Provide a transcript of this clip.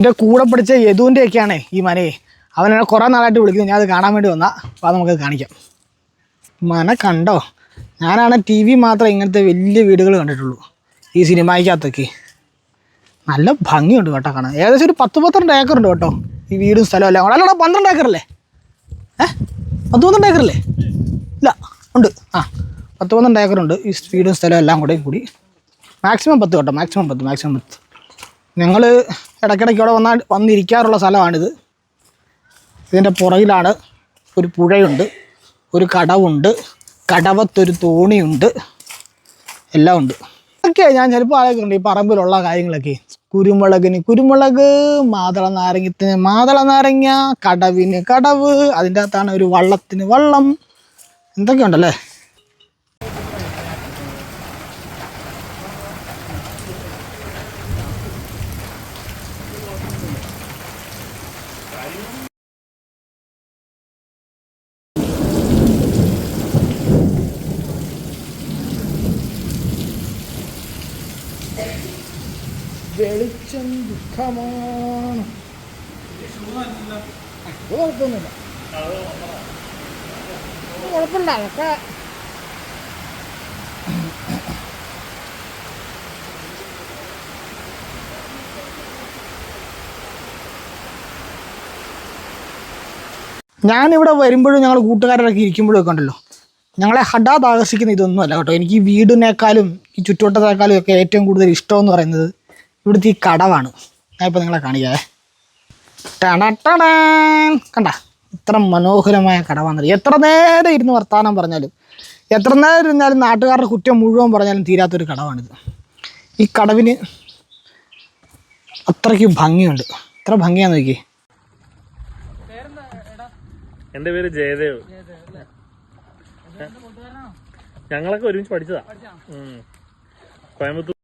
എന്റെ കൂടെ പഠിച്ച യദുവിന്റെ ഒക്കെയാണ് ഈ മനയെ. അവനെ കുറേ നാളായിട്ട് വിളിക്കുന്നത് ഞാൻ അത് കാണാൻ വേണ്ടി വന്നാൽ അപ്പോൾ അത് നമുക്ക് കാണിക്കാം. മന കണ്ടോ? ഞാനാണ് ടി വി മാത്രം ഇങ്ങനത്തെ വലിയ വീടുകൾ കണ്ടിട്ടുള്ളൂ ഈ സിനിമയ്ക്കകത്തൊക്കെ. നല്ല ഭംഗിയുണ്ട് കേട്ടോ കാണാൻ. ഏകദേശം ഒരു പത്ത് പന്ത്രണ്ട് ഏക്കറുണ്ട് കേട്ടോ ഈ വീടും സ്ഥലവും എല്ലാം. കൂടെ അല്ലടാ പന്ത്രണ്ട് ഏക്കറല്ലേ ഏ? പത്ത് പന്ത്രണ്ട് ഏക്കറല്ലേ ഇല്ല ഉണ്ട്. ആ പത്ത് പന്ത്രണ്ട് ഏക്കറുണ്ട് ഈ വീടും സ്ഥലവും എല്ലാം കൂടെയും കൂടി. മാക്സിമം പത്ത് കേട്ടോ. മാക്സിമം പത്ത് മാക്സിമം പത്ത്. ഞങ്ങൾ ഇടയ്ക്കിടയ്ക്ക് ഇവിടെ വന്നാൽ വന്നിരിക്കാറുള്ള സ്ഥലമാണിത്. ഇതിന്റെ പുറകിലാണ് ഒരു പുഴയുണ്ട് ഒരു കടവുണ്ട് കടവത്തൊരു തോണിയുണ്ട് എല്ലാം ഉണ്ട്. ഒക്കെ ഞാൻ ചിലപ്പോൾ ആലോചിക്കുന്നുണ്ട് ഈ പറമ്പിലുള്ള കാര്യങ്ങളൊക്കെ. കുരുമുളകിന് കുരുമുളക് മാതള നാരങ്ങത്തിന് മാതള നാരങ്ങ കടവിന് കടവ് അതിന്റെ അകത്താണ് ഒരു വള്ളത്തിന് വള്ളം എന്തൊക്കെയുണ്ടല്ലേ? വെളിച്ചം ദുഃഖമാണ്. കുഴപ്പമൊന്നുമില്ല കുഴപ്പമില്ല അതൊക്കെ ഞാനിവിടെ വരുമ്പോഴും ഞങ്ങൾ കൂട്ടുകാരൊക്കെ ഇരിക്കുമ്പോഴും ഒക്കെ ഉണ്ടല്ലോ. ഞങ്ങളെ ഹഠാത് ആകർഷിക്കുന്ന ഇതൊന്നുമല്ല കേട്ടോ. എനിക്ക് വീടിനേക്കാളും ഈ ചുറ്റുവട്ടത്തേക്കാളും ഒക്കെ ഏറ്റവും കൂടുതൽ ഇഷ്ടമെന്ന് പറയുന്നത് ഇവിടുത്തെ ഈ കടവാണ്. ഞാൻ ഇപ്പോൾ നിങ്ങളെ കാണിക്കാതെ ടണ കണ്ട? ഇത്ര മനോഹരമായ കടവാന്നത് എത്ര നേരം ഇരുന്ന് വർത്തമാനം പറഞ്ഞാലും എത്ര നേരം ഇരുന്നാലും നാട്ടുകാരുടെ കുറ്റം മുഴുവൻ പറഞ്ഞാലും തീരാത്തൊരു കടവാണിത്. ഈ കടവിന് അത്രയ്ക്ക് ഭംഗിയുണ്ട്. എത്ര ഭംഗിയാന്ന് നോക്കി എന്റെ പേര് ജയദേവ്. ഞങ്ങളൊക്കെ ഒരുമിച്ച് പഠിച്ചതാ. കോയമ്പത്തൂർ